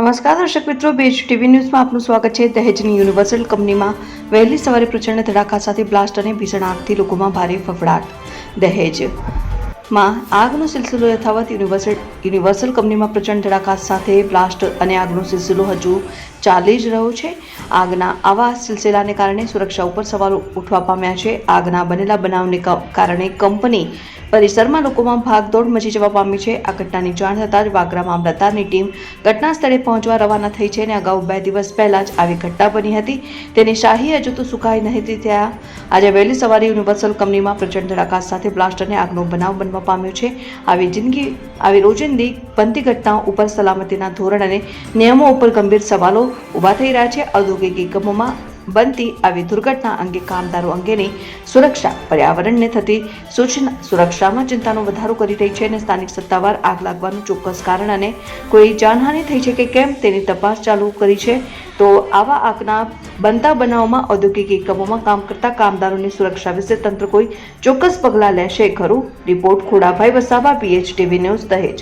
નમસ્કાર, દર્શક મિત્રો. બેજ ટીવી ન્યૂઝમાં આપનું સ્વાગત છે. દહેજની યુનિવર્સલ કંપનીમાં વહેલી સવારે પ્રચંડ ધડાકા સાથે બ્લાસ્ટ અને ભીષણ આગથી લોકોમાં ભારે ફફડાટ. દહેજમાં આગનો સિલસિલો યથાવત યુનિવર્સલ યુનિવર્સલ કંપનીમાં પ્રચંડ ધડાકા સાથે બ્લાસ્ટ અને આગનો સિલસિલો હજુ ચાલી જ રહ્યો છે. આગના આવા સિલસિલાને કારણે સુરક્ષા ઉપર સવાલો ઉઠવા પામ્યા છે. આગના બનેલા બનાવને કારણે કંપની પરિસરમાં લોકોમાં ભાગદોડ મચી જવા પામી છે. આ ઘટનાની જાણ થતાં જ વાગરા મામલતદારની ટીમ ઘટના સ્થળે પહોંચવા રવાના થઈ છે અને અગાઉ બે દિવસ પહેલાં જ આવી ઘટના બની હતી. તેની શાહી હજુ તો સુકાઈ નહીં હતી ત્યાં. આજે વહેલી સવારે યુનિવર્સલ કંપનીમાં પ્રચંડ ધડાકા સાથે બ્લાસ્ટ અને આગનો બનાવ બનવા પામ્યો છે. આવી જિંદગી, આવી રોજિંદી બનતી ઘટનાઓ ઉપર સલામતીના ધોરણ અને નિયમો ઉપર ગંભીર સવાલો ઊભા થઈ રહ્યા છે. ઔદ્યોગિક એકમોમાં બનતી આવી દુર્ઘટના અંગે કામદારો અંગેની સુરક્ષા, પર્યાવરણને થતી સૂચના, સુરક્ષામાં ચિંતાનો વધારો કરી રહી છે અને સ્થાનિક સત્તાવાર આગ લાગવાનું ચોક્કસ કારણ અને કોઈ જાનહાનિ થઈ છે કે કેમ તેની તપાસ ચાલુ કરી છે. તો આવા આગના બનતા બનાવમાં ઔદ્યોગિક એકમોમાં કામ કરતા કામદારોની સુરક્ષા વિશે તંત્ર કોઈ ચોક્કસ પગલાં લેશે? ખરું report Khodabhai Vasava PHTV news Dahej.